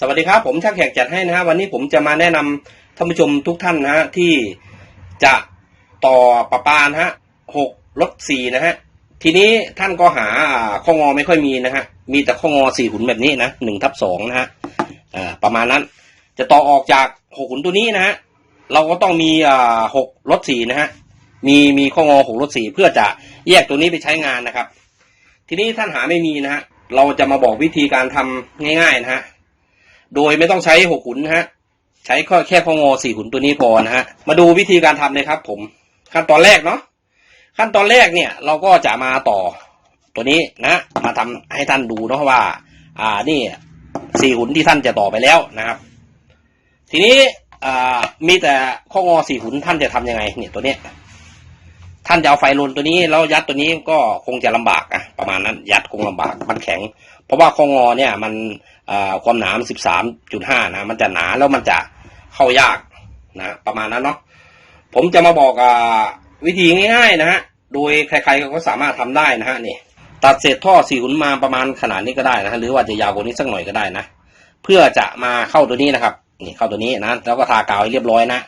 สวัสดีครับ ผมช่างแขกจัดให้นะฮะวันนี้ผมจะมาแนะนำท่านผู้ชมทุกท่านนะฮะที่จะต่อประปานะฮะหกลดสี่นะฮะทีนี้ท่านก็หาข้องอไม่ค่อยมีนะฮะมีแต่ข้องอสี่หุนแบบนี้นะหนึ่งทับสองนะฮะประมาณนั้น จะต่อออกจากหกหุนตัวนี้นะฮะเราก็ต้องมีอ่าหกลดสี่นะฮะมีมีข้องอหกลดสี่เพื่อจะแยกตัวนี้ไปใช้งานนะครับ ทีนี้ท่านหาไม่มีนะฮะเราจะมาบอกวิธีการทำง่ายๆนะฮะ โดยไม่ต้องใช้หกหุนฮะ ใช้แค่แค่ข้องอสี่หุนตัวนี้พอนะฮะ มาดูวิธีการทำเลยครับ ผม ขั้นตอนแรกเนาะ ขั้นตอนแรกเนี่ย เราก็จะมาต่อตัวนี้นะ มาทำให้ท่านดูเนาะว่า อ่า นี่สี่หุนที่ท่านจะต่อไปแล้วนะครับ ทีนี้ อ่า มีแต่ข้องอสี่หุนท่านจะทำยังไง เนี่ยตัวเนี้ย ท่านจะเอาไฟลนตัวนี้แล้วยัดตัวนี้ก็คงจะลำบากอะประมาณนั้นยัดคงลำบากมันแข็ง เพราะว่าข้องอเนี่ยมันความหนาสิบสามจุดห้านะมันจะหนาแล้วมันจะเข้ายากนะประมาณนั้นเนาะผมจะมาบอกอวิธีง่ายๆนะฮะโดยใครๆก็สามารถทำได้นะฮะนี่ตัดเศษท่อสี่หุนมาประมาณขนาดนี้ก็ได้นะฮะหรือว่าจะยาวกว่านี้สักหน่อยก็ได้นะ เพื่อจะมาเข้าตัวนี้นะครับ นี่เข้าตัวนี้นะแล้วก็ทากาวให้เรียบร้อยนะ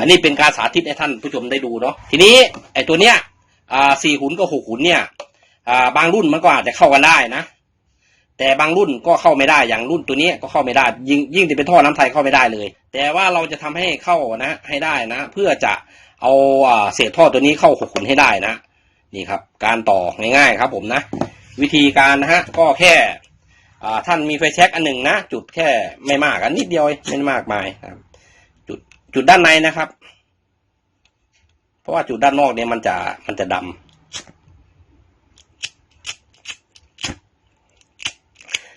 อันนี้เป็นการสาธิตให้ท่านผู้ชมได้ดูเนาะทีนี้ไอ้ตัวเนี้ยอ่าสี่หุนกับหกหุนเนี่ยอ่าบางรุ่นมันก็อาจจะเข้ากันได้นะ แต่บางรุ่นก็เข้าไม่ได้อย่างรุ่นตัวนี้ก็เข้าไม่ได้ ยิ่งยิ่งจะเป็นท่อน้ำไทยเข้าไม่ได้เลย แต่ว่าเราจะทำให้เข้านะ ให้ได้นะ เพื่อจะเอาเศษท่อตัวนี้เข้าหกขุนให้ได้นะ นี่ครับ การต่อง่ายๆครับ ผมนะ วิธีการนะฮะก็แค่ ท่านมีไฟแช็กอันหนึ่งนะ จุดแค่ไม่มากอันนิดเดียวไม่มากมายครับ จุดจุดด้านในนะครับ เพราะว่าจุดด้านนอกเนี่ยมันจะมันจะดำ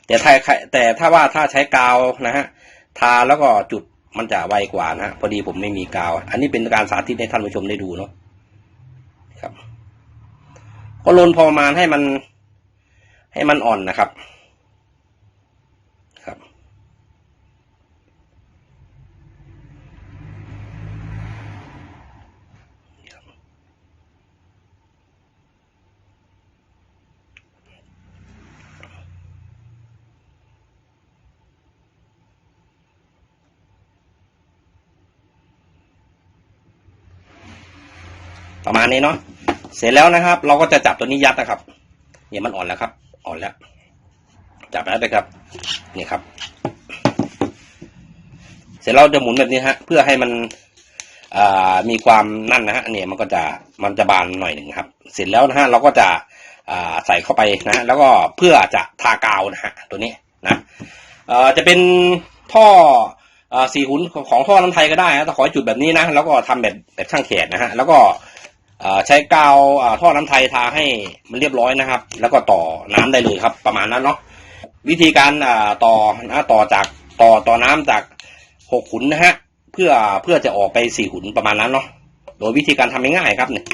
แต่ถ้าแต่ถ้าว่าถ้าใช้กาวนะฮะทาแล้วก็จุดมันจะไวกว่านะฮะพอดีผมไม่มีกาว อันนี้เป็นการสาธิตให้ท่านผู้ชมได้ดูเนาะครับ ก็ลนพอประมาณให้มัน ให้มันอ่อนนะครับ ประมาณนี้เนาะเสร็จแล้วนะครับ เราก็จะจับตัวนี้ยัดนะครับเนี่ยมันอ่อนแล้วครับ อ่อนแล้ว จับแล้วไปครับ นี่ครับ เสร็จเราจะหมุนแบบนี้ฮะ เพื่อให้มันอ่ามีความนั่นนะฮะเนี่ยมันก็จะมันจะบานหน่อยหนึ่งครับ เสร็จแล้วนะฮะเราก็จะอ่าใส่เข้าไปนะ แล้วก็เพื่อจะทากาวนะฮะตัวนี้นะเอ่อจะเป็นท่ออ่าสี่หุนของท่อน้ำไทยก็ได้นะแต่ขอจุดแบบนี้นะแล้วก็ทำแบบแบบช่างแขนนะฮะแล้วก็ ใช้กาวท่อน้ำไทยทาให้มันเรียบร้อยนะครับ แล้วก็ต่อน้ำได้เลยครับ ประมาณนั้นเนาะวิธีการต่อนะต่อจากต่อต่อน้ำจากหกขุนนะฮะเพื่อเพื่อจะออกไปสี่ขุนประมาณนั้นเนาะโดยวิธีการทำง่ายๆครับเนี่ย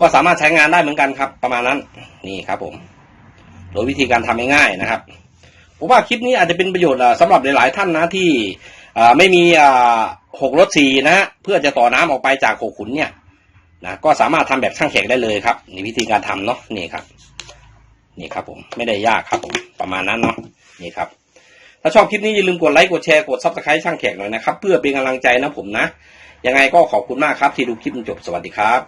ก็สามารถใช้งานได้เหมือนกันครับ ประมาณนั้นนี่ครับผม โดยวิธีการทำง่ายๆนะครับผมว่าคลิปนี้อาจจะเป็นประโยชน์อ่าสำหรับหลายๆท่านนะที่ไม่มีหกรถสี่นะฮะเพื่อจะต่อน้ำออกไปจากหกขุนเนี่ย นะก็สามารถทำแบบช่างแขกได้เลยครับนี่วิธีการทำเนาะนี่ครับ นี่ครับผมไม่ได้ยากครับผมประมาณนั้นเนาะนี่ครับ ถ้าชอบคลิปนี้อย่าลืมกดไลค์กดแชร์กดซับสไครต์ช่างแขกหน่อยนะครับ เพื่อเป็นกำลังใจนะผมนะ ยังไงก็ขอบคุณมากครับที่ดูคลิปจนจบสวัสดีครับ